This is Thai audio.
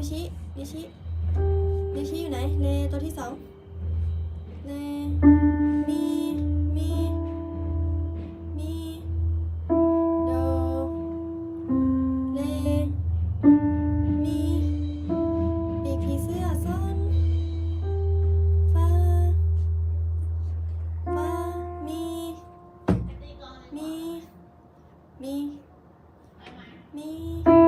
นิ้ชี้นิ้วชี้นิ้วชี้อยู่ไหนเลตัวที่สองเลมีมีมีโดเลมีปีกผีเสื้อซ่อนฟ้าฟ้ามีมีมีมี